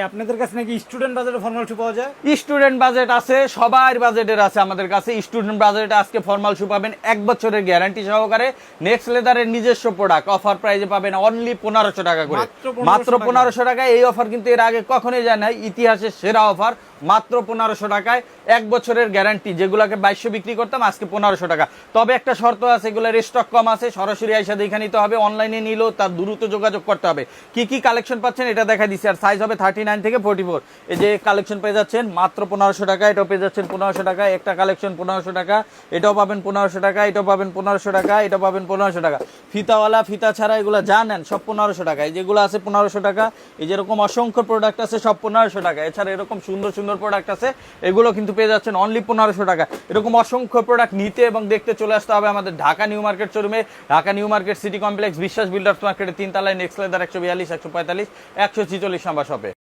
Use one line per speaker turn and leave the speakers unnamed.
আপনাদের কাছে নাকি স্টুডেন্ট বাজারে ফর্মাল শু পাওয়া যায়?
স্টুডেন্ট বাজেট আছে সবার বাজেটের আছে আমাদের কাছে। স্টুডেন্ট বাজেটে আজকে ফর্মাল শু পাবেন এক বছরের গ্যারান্টি সহকারে। নেক্সট লেদারের নিজস্ব প্রোডাক্ট অফার প্রাইজে পাবেন অনলি পনেরোশো টাকা করে।
মাত্র
পনেরোশো টাকা। এই অফার কিন্তু এর আগে কখনোই যায় না ইতিহাসের সেরা অফার মাত্র পনেরোশো টাকায়। এক বছরের গ্যারান্টি যেগুলোকে বাইশশো বিক্রি করতাম, আজকে পনেরোশো টাকা। তবে একটা শর্ত আছে, এগুলোর স্টক কম আছে, সরাসরি আইসা দেখে নিতে হবে অনলাইনে নিলেও তার দ্রুত যোগাযোগ করতে হবে। কি কি কালেকশন পাচ্ছেন এটা দেখা দিচ্ছি আর সাইজ হবে থার্টি নাইন থেকে ফোর্টি ফোর এই যে কালেকশন পেয়ে যাচ্ছেন, মাত্র পনেরোশো টাকা, এটাও পেয়ে যাচ্ছেন পনেরোশো টাকা। একটা কালেকশন পনেরোশো টাকা, এটাও পাবেন পনেরোশো টাকা, এটাও পাবেন পনেরোশো টাকা এটা পাবেন পনেরোশো টাকা। ফিতাওয়ালা, ফিতা ছাড়া এগুলো যা নেন, সব পনেরোশো টাকা। এই যেগুলো আছে পনেরোশো টাকা, এই যেরকম অসংখ্য প্রোডাক্ট আছে, সব পনেরোশো টাকা। এছাড়া এরকম সুন্দর সুন্দর প্রোডাক্ট আছে। এগুলো কিন্তু পেয়ে যাচ্ছেন অনলি পনেরোশো টাকা। এরকম অসংখ্য প্রোডাক্ট নিতে এবং দেখতে চলে আসতে হবে আমাদের ঢাকা নিউ মার্কেট শোরুমে। Dhaka new market city complex, Biswas builders মার্কেটে তিন তলায় নেক্সট লেদার একশো বিয়াল্লিশ, একশো পঁয়তাল্লিশ, একশো ছিচল্লিশ নাম্বার শপে